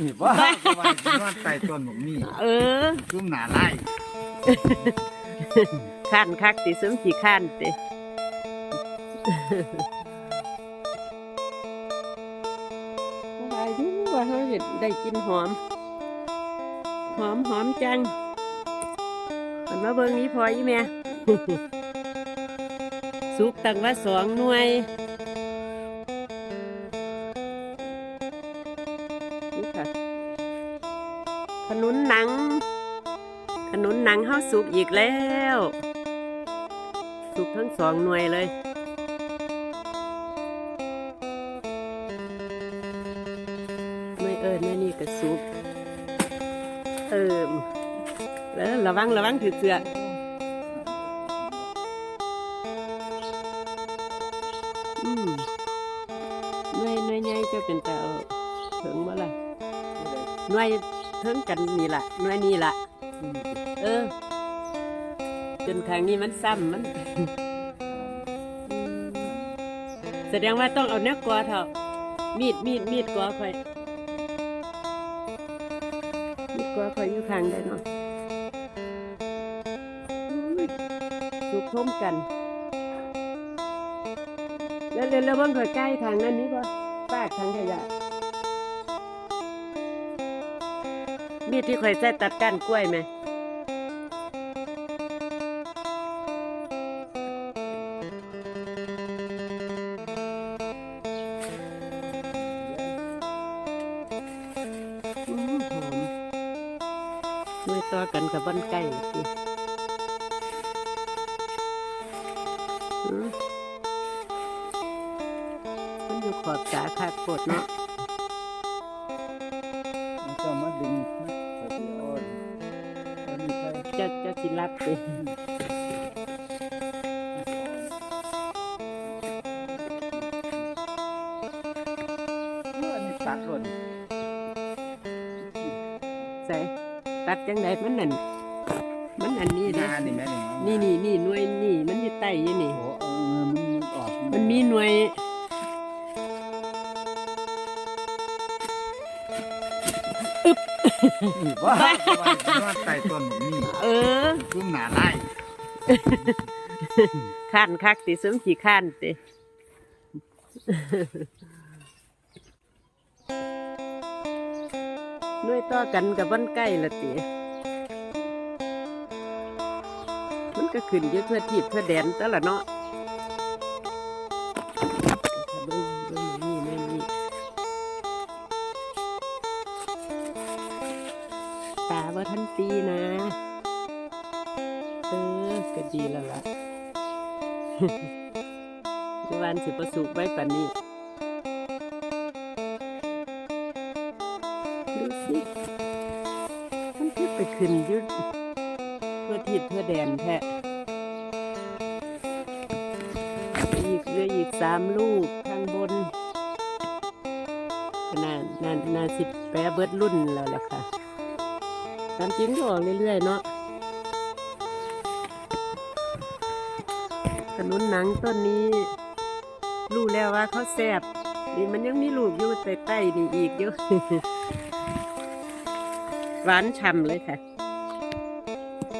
นี่ว่าก็ว่าสินอนใต้ต้นหมกมีเออซุ่มหนาไล่ข้านคักติซุ้มขี้ข้านติว่าอยู่ว่าเขาจะได้กินหอม หอมหอมจังมันมาเบิ่งนี้พออีแม่ สุกตั้งว่าสองหน่วย นี่ค่ะ ขนุนหนัง ขนุนหนังเฮาสุกอีกแล้ว สุกทั้งสองหน่วยเลยหน่เอิญนี่นี่ก็สุกเอิมแล้วระวังระวังถือเสืออื หน่วยเทิงกันนี่ละหน่วยนี่ละเออ จนครั้งนี้มันซ้ำมัน แสดงว่าต้องเอาเนื้อกวเถอะมีดมีดมีดกวคอยมีดกวคอยอยู่ข้างได้เนาะอุ้ยสุกทมกัน แล้วเร็วแล้วเบิ่งคอยใกล้ทางนั้นนี้ป่ะปากทางขยะ มีดที่คอยใส่ตัดก้านกล้วยไหม สิรับสิอันนี้ตัดหล่นใส่ตัดจังไดมันนั่นมันอันนี้ด้น้านี่แม่นี่นี่นี่หน่วยนี่มันอยู่ใต้อยี่นี่โอ้เออมันมันออก มันมีหน่วย นี่ว่าก็ว่าสินอนใต้ต้นหมกมีเออซุ่มหนาไล่ข้านคักติซุ้มขี้ข้านติหน่วยต่อกันกับบ้านใกล้ละติมันก็ขึ้นอยู่เพื่อทีบเพื่อแดนแต่ละเนาะ สิประสูกไว้ป่านนี้ดูสิมันคือไปขึ้นยุดเพื่อทิศเพื่อแดนแท้อีกเหลืออีกสามลูกข้างบนน่าน่าน่าสิแปรเบิดรุ่นแล้วล่ะค่ะตามจริงก็ออกเรื่อยๆเนาะขนุนหนังต้นนี้ รู้แล้วว่าเขาแซ่บนี่มันยังมีลูกอยู่ใต้ใต้นี่อีกอยู่หวานฉ่ำเลยค่ะ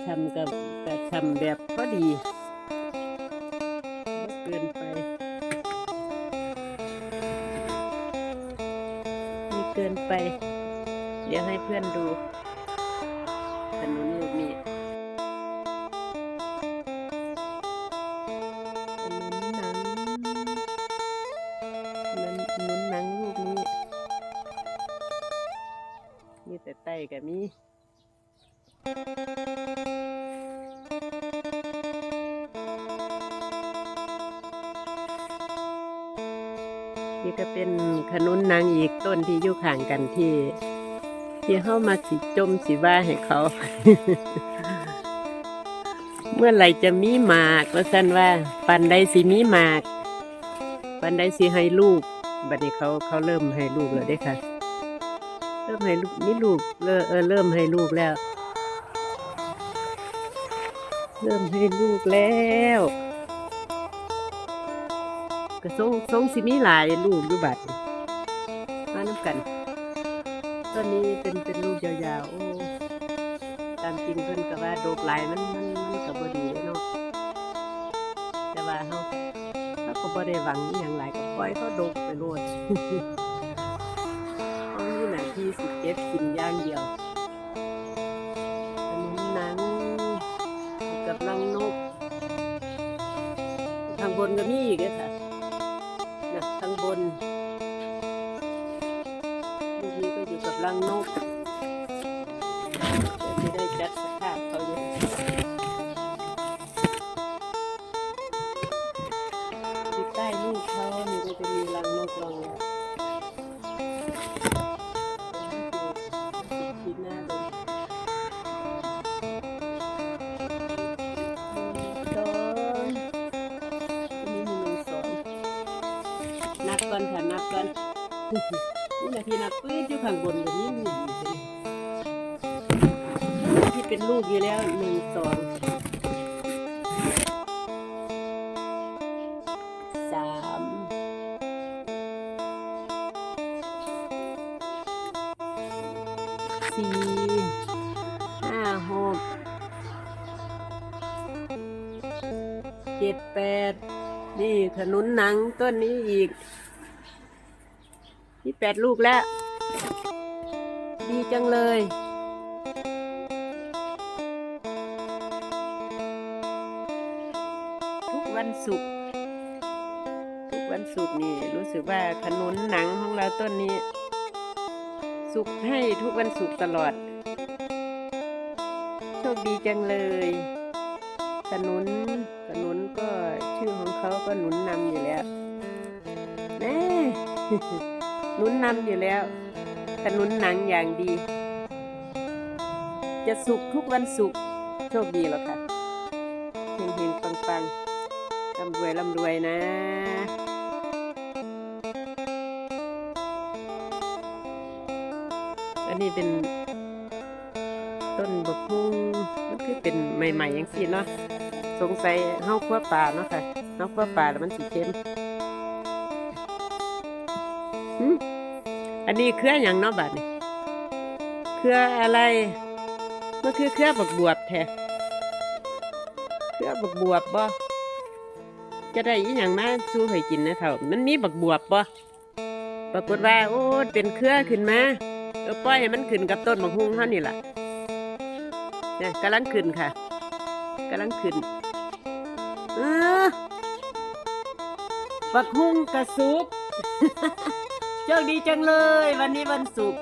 ฉ่ำกับแต่ฉ่ำแบบก็ดีไม่เกินไปม่เกินไป เดี๋ยวให้เพื่อนดู มีแต่ไตกับมีนี่ก็เป็นขนุนนังอีกต้นที่อยู่ข้างกันที่ ที่เข้ามาสิจมสิว่าให้เขา เมื่อไหร่จะมีหมากว่าสันว่าปันใดสิมีหมากปันใดสิให้ลูกบัดนี้เขาเขาเริ่มให้ลูกแล้วด้ค่ะ มให้ลูกมีลูกเริ่มเออเริ่มให้ลูกแล้ว เริ่มให้ลูกแล้วก็ทรงทรงสิมีหลายลูกอยู่บัดมาน้ำกันต้นนี้เป็นเป็นลูกยาวๆโอ้ตามจริงเพิ่นก็ว่าโดกหลายมันมันมันก็บ่ดีเด้เนาะแต่ว่าเฮาเฮาก็บ่ได้หวังอหยังหลายก็ปล่อยเขาโดกไปโลด ที่สิเก็บกินย่างเดียวขนมหนังกับรังนก ทางบนก็มีอีกค่ะนะทางบนลูกนี้ก็อยู่กับรังนก บก่อนค่ะนับก่อนนี่นาทีนับปื้ดอยู่ข้างบนแบบนี้มีที่เป็นลูกอยู่แล้วหนึ่งสองสามสี่ห้าหกเจ็ดแปดนี่ขนุนหนังต้นนี้อีก นี่แปดลูกแล้ว ดีจังเลย ทุกวันศุกร์ทุกวันศุกร์นี่ รู้สึกว่าขนุนหนังของเราต้นนี้ สุกให้ทุกวันศุกร์ตลอด โชคดีจังเลยขนุนขนุนก็ชื่อของเขาก็หนุนนำอยู่แล้วแน่ หนุนนำอยู่แล้วขนุนหนังอย่างดี จะสุกทุกวันศุกโชคดีแล้วค่ะเฮงเฮงปังปังร่ำรวยร่ำรวยนะ อันนี้เป็นต้นบกฮุ่งมันคือเป็นใหม่ๆอย่างสิเนาะสงสัยเฮาคั่วปลาเนาะค่ะเฮาคั่วปลาแล้วมันสิเค็ม อันนี้เครืออย่างเนาะบาดนี่เครืออะไรมันคือเครือบักบวบแท้เครือบักบวบบ่จะได้อีหยังมาสู้ให้กินนะเถ่ามันมีบักบวบบ่ปรากฏว่าโอ้เป็นเครือขึ้นมาเออปล่อยให้มันขึ้นกับต้นบักฮุ่งเฮานี่ล่ะเนี่ยกำลังขึ้นค่ะกำลังขึ้นเออบักฮุ่งกระสุก โชคดีจังเลย วันนี้วันศุกร์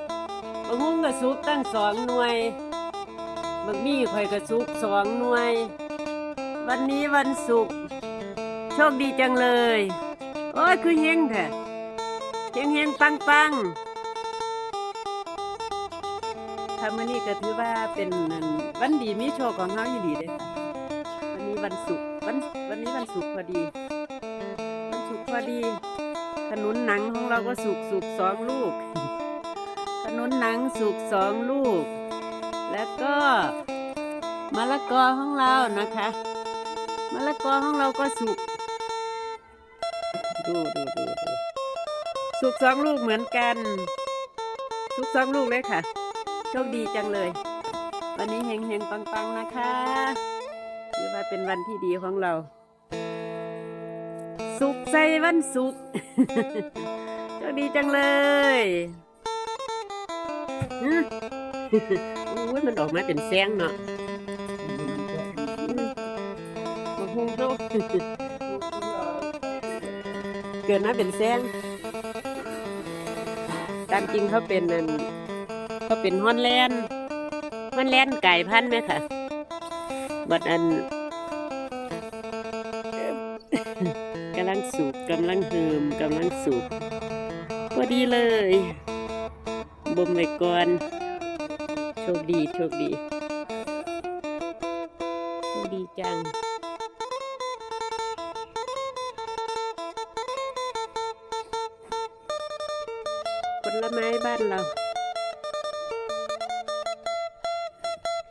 บักฮุ่งกระสุกตั้งสองหน่วยบักมี่ข่อยกระสุกสองหน่วย วันนี้วันศุกร์โชคดีจังเลย โอ้ยคือเฮงแท้เฮงเฮงปังปังทำวันนี้ก็ถือว่าเป็นอันวันดีมีโชคของเขาอยู่ดีเลยค่ะวันนี้วันศุกร์วันวันนี้วันศุกร์พอดี วันศุกร์พอดี ขนุนหนังของเราก็สุกสุกสองลูก ขนุนหนังสุกสองลูก แล้วก็มะละกอของเรานะคะมะละกอของเราก็สุก ดูดูดูดูสุกสองลูกเหมือนกัน สุกสองลูกเลยค่ะ โชคดีจังเลย วันนี้เฮงเฮงปังปังๆนะคะถือว่าเป็นวันที่ดีของเรา สุขใจวันสุขโชคดีจังเลยฮึอุ้ยมันออกมาเป็นแสงเนาะอืมโอ้โหโลกเกิดมาเป็นแสงตามจริงเขาเป็นนั่นก็เป็นฮอนแลนด์ฮอนแลนด์ไก่พันไหมค่ะบัดอัน ดีเลยบ่มไว้ก่อนโชคดีโชคดีโชคดีจังผลไม้บ้านเรา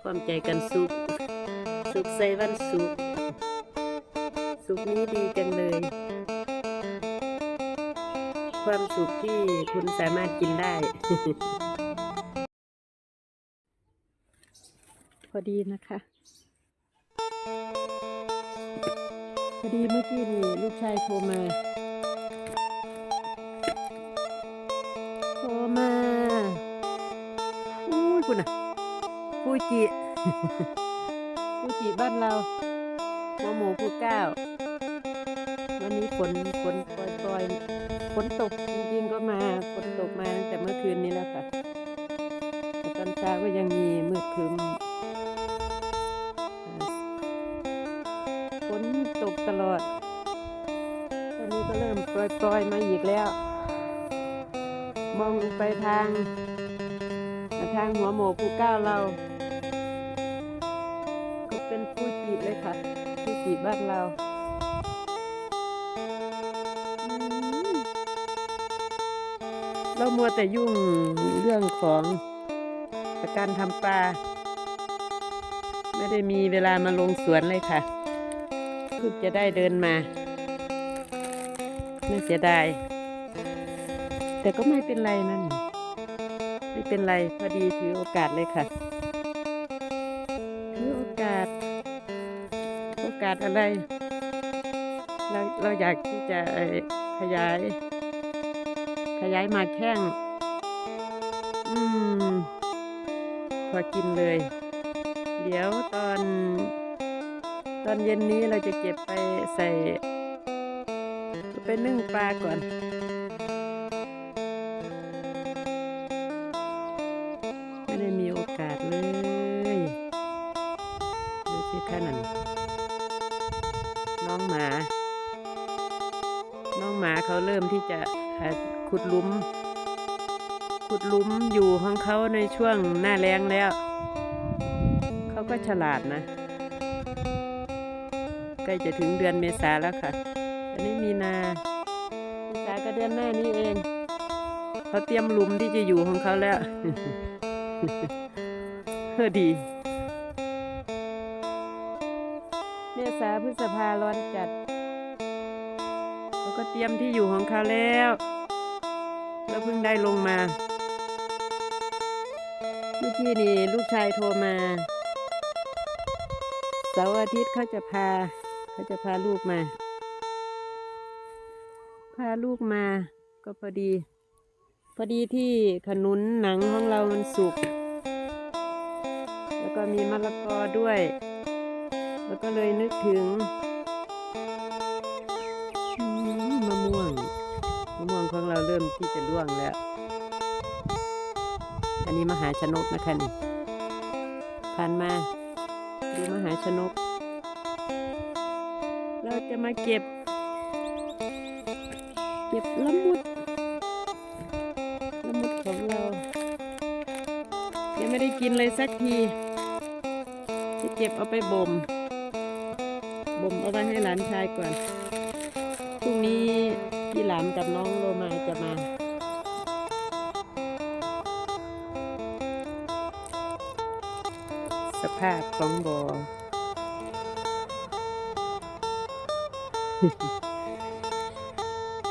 ความใจกันสุขสุขใส่วันสุขสุขนี้ดีจังเลย ความสุขที่คุณสามารถกินได้ พอดีนะคะ พอดีเมื่อกี้นี่ลูกชายโทรมาโทรมาอุ้ยคุณอะฟูจิฟูจิบ้านเราโมโมฟูเก้า วันนี้ฝนฝนปล่อยๆฝนตกจริงๆก็มาฝนตกมาตั้งแต่เมื่อคืนนี้แล้วค่ะตอนเช้าก็ยังมีมืดครึ้มฝนตกตลอด ตอนนี้ก็เริ่มปล่อยๆมาอีกแล้ว มองลงไปทางทางหัวหมูภูเก้าเรา ก็เป็นฟูจิเลยค่ะฟูจิบ้านเรา เรามัวแต่ยุ่งเรื่องของการทำปลา ไม่ได้มีเวลามาลงสวนเลยค่ะเพิ่งจะได้เดินมาไม่เสียดายแต่ก็ไม่เป็นไรนั่น ไม่เป็นไรพอดีถือโอกาสเลยค่ะ ถือโอกาส โอกาสอะไร เราเราอยากที่จะขยาย ขยายมาแข้ง อืม พอกินเลย เดี๋ยวตอน ตอนเย็นนี้เราจะเก็บไปใส่ ไปนึ่งปลาก่อนไม่ได้มีโอกาสเลยดูสิคะนั่นน้องหมา น้องหมาเขาเริ่มที่จะ ขุดหลุม ขุดหลุมอยู่ของเขาในช่วงหน้าแรงแล้ว เขาก็ฉลาดนะ ใกล้จะถึงเดือนเมษาแล้วค่ะ อันนี้มีนา เมษาก็เดือนหน้านี้เองเขาเตรียมหลุมที่จะอยู่ของเขาแล้วเออดีเมษาพฤษภาร้อนจัด เขาก็เตรียมที่อยู่ของเขาแล้ว แล้วเพิ่งได้ลงมา เมื่อกี้นี่ลูกชายโทรมา เสาร์อาทิตย์เขาจะพาเขาจะพาลูกมา พาลูกมาก็พอดี พอดีที่ขนุนหนังของเรามันสุก แล้วก็มีมะละกอด้วย แล้วก็เลยนึกถึง ของเราเริ่มที่จะร่วงแล้ว อันนี้มหาชนกนะคะนี่ผ่านมาดูมหาชนก เราจะมาเก็บ เก็บละมุดละมุดของเรา ยังไม่ได้กินเลยสักที จะเก็บเอาไปบ่มบ่มเอาไว้ให้หลานชายก่อนพรุ่งนี้ พี่หลานกับน้องโลมาจะมาสภาพของบอ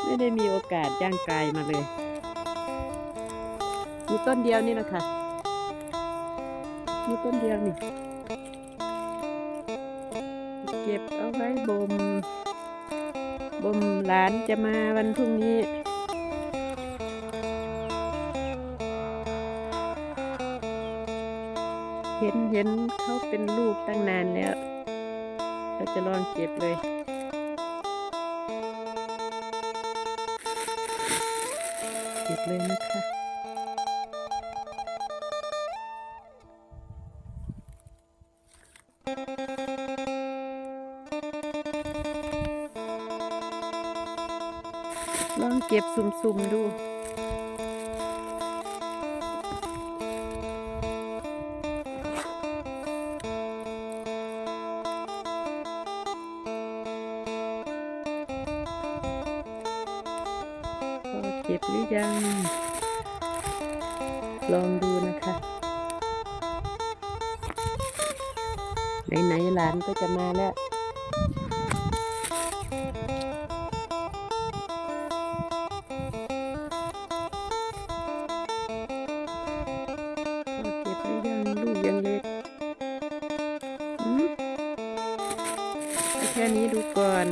ไม่ได้มีโอกาสย่างกายมาเลย มีต้นเดียวนี่นะคะ มีต้นเดียวนี่ เก็บเอาไว้บ่ม บ่มหลานจะมาวันพรุ่งนี้เห็นเห็นเขาเป็นลูกตั้งนานแล้ว เราจะลองเก็บเลย เก็บเลยนะคะ องเก็บสุ่มๆดูเก็บหรือยัง ลองดูนะคะ ไหนๆหลานก็จะมาแล้ว นี้ดูก่อน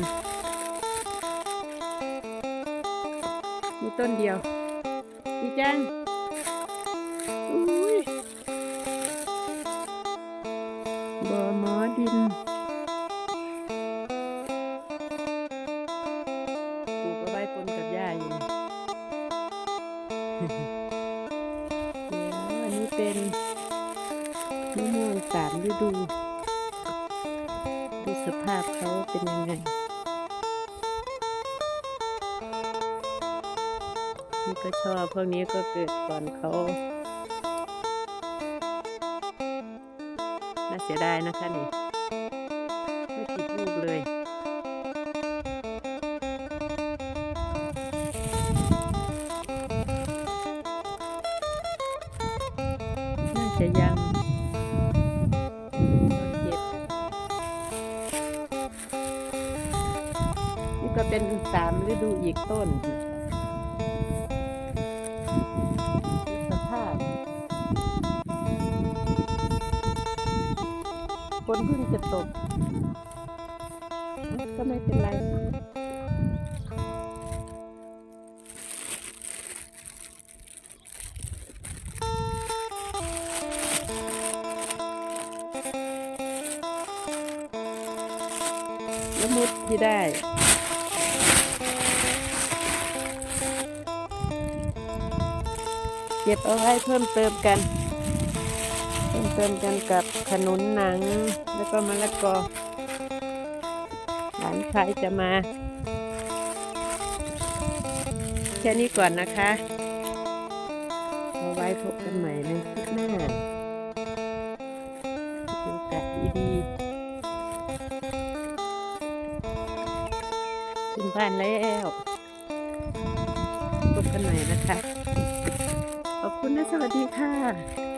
มีต้นเดียวดีจัง นี่ก็ชอบพวกนี้ก็เกิดก่อนเขาน่าเสียดายนะคะนี่ไม่ติดลูกเลยน่าจะยังเก็บนี่ก็เป็นสามฤดูอีกต้น นเพิ่งจะตก ก็ไม่เป็นไรละมุดที่ได้เก็บเอาไว้เพิ่มเติมกัน เพิ่มเติมกันกับขนุนหนัง แล้วก็มะละกอหลานชายจะมา แค่นี้ก่อนนะคะเอาไว้พบกันใหม่ในคลิปหน้าโอกาสดีๆขึ้นบ้านแล้วพบกันใหม่นะคะ ขอบคุณนะสวัสดีค่ะ